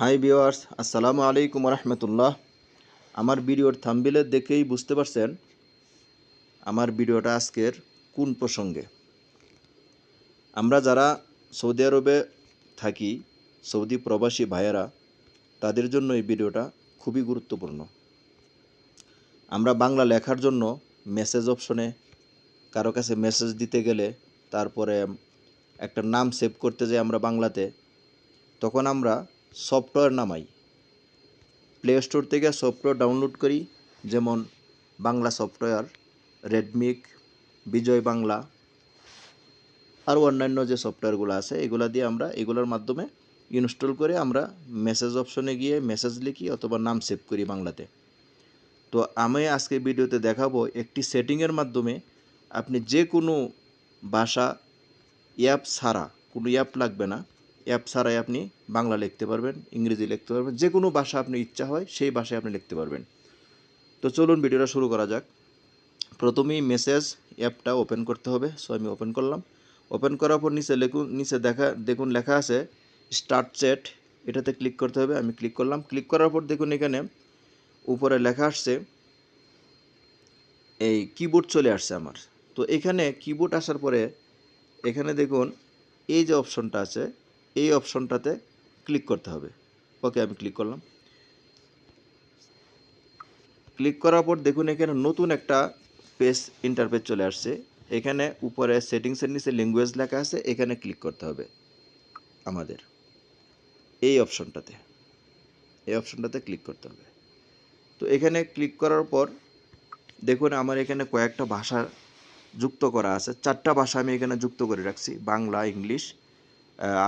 High viewers আসসালামু আলাইকুম রহমতুল্লাহ আমার ভিডিওর থাম্বিলে দেখেই বুঝতে পারছেন আমার ভিডিওটা আজকের কোন প্রসঙ্গে। আমরা যারা সৌদি আরবে থাকি, সৌদি প্রবাসী ভাইয়েরা, তাদের জন্য এই ভিডিওটা খুবই গুরুত্বপূর্ণ। আমরা বাংলা লেখার জন্য মেসেজ অপশনে কারও কাছে মেসেজ দিতে গেলে তারপরে একটা নাম সেভ করতে যাই আমরা বাংলাতে, তখন আমরা সফটওয়্যার নামাই। প্লে স্টোর থেকে সফটওয়্যার ডাউনলোড করি, যেমন বাংলা সফটওয়্যার রেডমিক বিজয় বাংলা আর অন্যান্য যে সফটওয়্যারগুলো আছে, এগুলা দিয়ে আমরা এগুলোর মাধ্যমে ইনস্টল করে আমরা মেসেজ অপশনে গিয়ে মেসেজ লিখি অথবা নাম সেভ করি বাংলাতে। তো আমি আজকে ভিডিওতে দেখাবো একটি সেটিংয়ের মাধ্যমে আপনি যে কোনো ভাষা অ্যাপ ছাড়া কোনো অ্যাপ লাগবে না। অ্যাপ ছাড়াই আপনি বাংলা লিখতে পারবেন, ইংরেজি লিখতে পারবেন, যে কোনো ভাষা আপনি ইচ্ছা হয়, সেই ভাষায় আপনি লিখতে পারবেন। তো চলুন ভিডিওটা শুরু করা যাক। প্রথমেই মেসেজ অ্যাপটা ওপেন করতে হবে। সো আমি ওপেন করলাম। ওপেন করার পর নিচে লেখুন, নিচে দেখা, দেখুন লেখা আছে স্টার্ট চ্যাট এটাতে ক্লিক করতে হবে, আমি ক্লিক করলাম। ক্লিক করার পর দেখুন এখানে উপরে লেখা আসছে, এই কিবোর্ড চলে আসছে আমার। তো এখানে কিবোর্ড আসার পরে এখানে দেখুন, এই যে অপশনটা আছে এই অপশনটাতে ক্লিক করতে হবে। ওকে, আমি ক্লিক করলাম। ক্লিক করার পর দেখুন এখানে নতুন একটা পেজ ইন্টারপেজ চলে আসছে। এখানে উপরে সেটিংসের নিচে ল্যাঙ্গুয়েজ লেখা আছে, এখানে ক্লিক করতে হবে আমাদের। এই অপশনটাতে এই অপশনটাতে ক্লিক করতে হবে। তো এখানে ক্লিক করার পর দেখুন আমার এখানে কয়েকটা ভাষা যুক্ত করা আছে। চারটা ভাষা আমি এখানে যুক্ত করে রাখছি, বাংলা, ইংলিশ।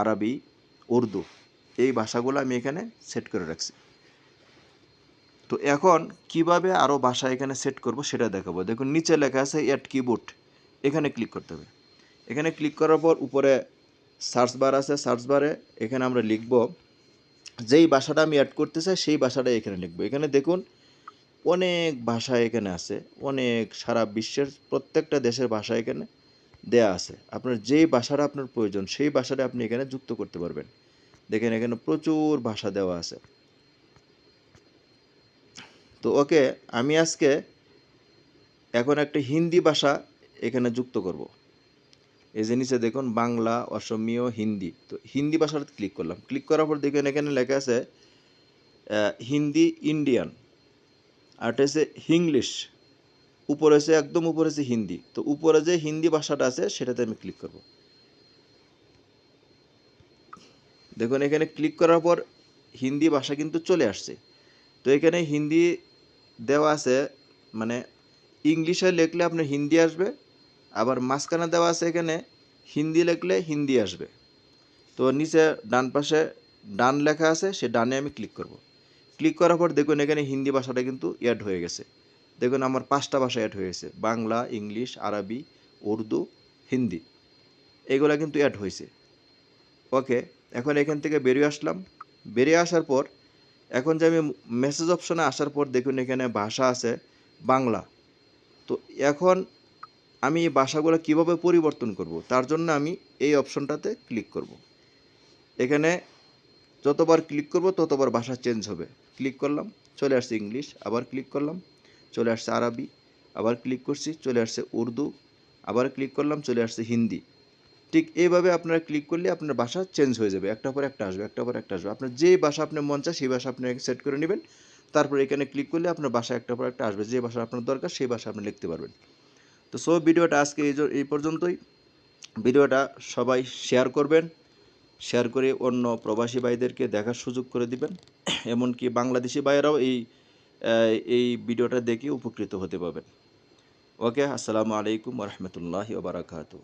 আরবি, উর্দু, এই ভাষাগুলো আমি এখানে সেট করে রাখছি। তো এখন কীভাবে আরও ভাষা এখানে সেট করব সেটা দেখাবো। দেখুন, নিচে লেখা আছে অ্যাড কিবোর্ড এখানে ক্লিক করতে হবে। এখানে ক্লিক করার পর উপরে সার্চ বার আছে সার্চ বারে এখানে আমরা লিখব, যেই ভাষাটা আমি অ্যাড করতে চাই সেই ভাষাটা এখানে লিখব। এখানে দেখুন, অনেক ভাষা এখানে আছে, অনেক সারা বিশ্বের প্রত্যেকটা দেশের ভাষা এখানে। দেয়া আছে। আপনার যেই ভাষাটা আপনার প্রয়োজন, সেই ভাষাটা আপনি এখানে যুক্ত করতে পারবেন। দেখেন, এখানে প্রচুর ভাষা দেওয়া আছে। তো ওকে, আমি আজকে এখন একটা হিন্দি ভাষা এখানে যুক্ত করব। এই যে নিচে দেখুন, বাংলা, অসমীয়, হিন্দি। তো হিন্দি ভাষাটা ক্লিক করলাম। ক্লিক করার পর দেখুন, এখানে লেখা আছে হিন্দি, ইন্ডিয়ান। আর এটা হচ্ছে ইংলিশ উপরে আছে একদম উপরে আছে হিন্দি। তো উপরে যে হিন্দি ভাষাটা আছে, সেটাতে আমি ক্লিক করব। দেখুন, এখানে ক্লিক করার পর হিন্দি ভাষা কিন্তু চলে আসছে। তো এখানে হিন্দি দেওয়া আছে মানে ইংলিশে লিখলে আপনার হিন্দি আসবে, আবার মাঝখানে দেওয়া আছে এখানে হিন্দি লিখলে হিন্দি আসবে। তো নিচে ডান পাশে ডান লেখা আছে, সে ডানে আমি ক্লিক করব। ক্লিক করার পর দেখুন, এখানে হিন্দি ভাষাটা কিন্তু অ্যাড হয়ে গেছে। দেখুন, আমার পাঁচটা ভাষা অ্যাড হয়েছে। বাংলা, ইংলিশ, আরবি, উর্দু, হিন্দি। এগুলো কিন্তু অ্যাড হয়েছে। ওকে, এখন এখান থেকে বেরিয়ে আসলাম। বেরিয়ে আসার পর, এখন যে আমি মেসেজ অপশনে আসার পর দেখুন, এখানে ভাষা আছে বাংলা। তো এখন আমি এই ভাষাগুলো কীভাবে পরিবর্তন করব? তার জন্য আমি এই অপশনটাতে ক্লিক করব। এখানে যতবার ক্লিক করব, ততবার ভাষা চেঞ্জ হবে। ক্লিক করলাম, চলে আসছে ইংলিশ আবার ক্লিক করলাম। চলে আসছে আরবি, আবার ক্লিক করছি, চলে আসছে উর্দু, আবার ক্লিক করলাম, চলে আসছে হিন্দি। ঠিক এইভাবে আপনারা ক্লিক করলে আপনার ভাষা চেঞ্জ হয়ে যাবে। একটা পর একটা আসবে একটা পর একটা আসবে। আপনার যে ভাষা আপনার মন চায়, সেই ভাষা আপনি সেট করে নেবেন। তারপর এখানে ক্লিক করলে আপনার ভাষা একটা পর একটা আসবে। যে ভাষা আপনার দরকার, সেই ভাষা আপনি লিখতে পারবেন। তো সো ভিডিওটা আজকে এই এই পর্যন্তই। ভিডিওটা সবাই শেয়ার করবেন। শেয়ার করে অন্য প্রবাসী ভাইদেরকে দেখার সুযোগ করে দিবেন। এমনকি বাংলাদেশি ভাইয়েরাও এই এই ভিডিওটা দেখে উপকৃত হতে পারবেন। ওকে আসসালামু আলাইকুম রহমতুল্লাহি ওবরাকাতু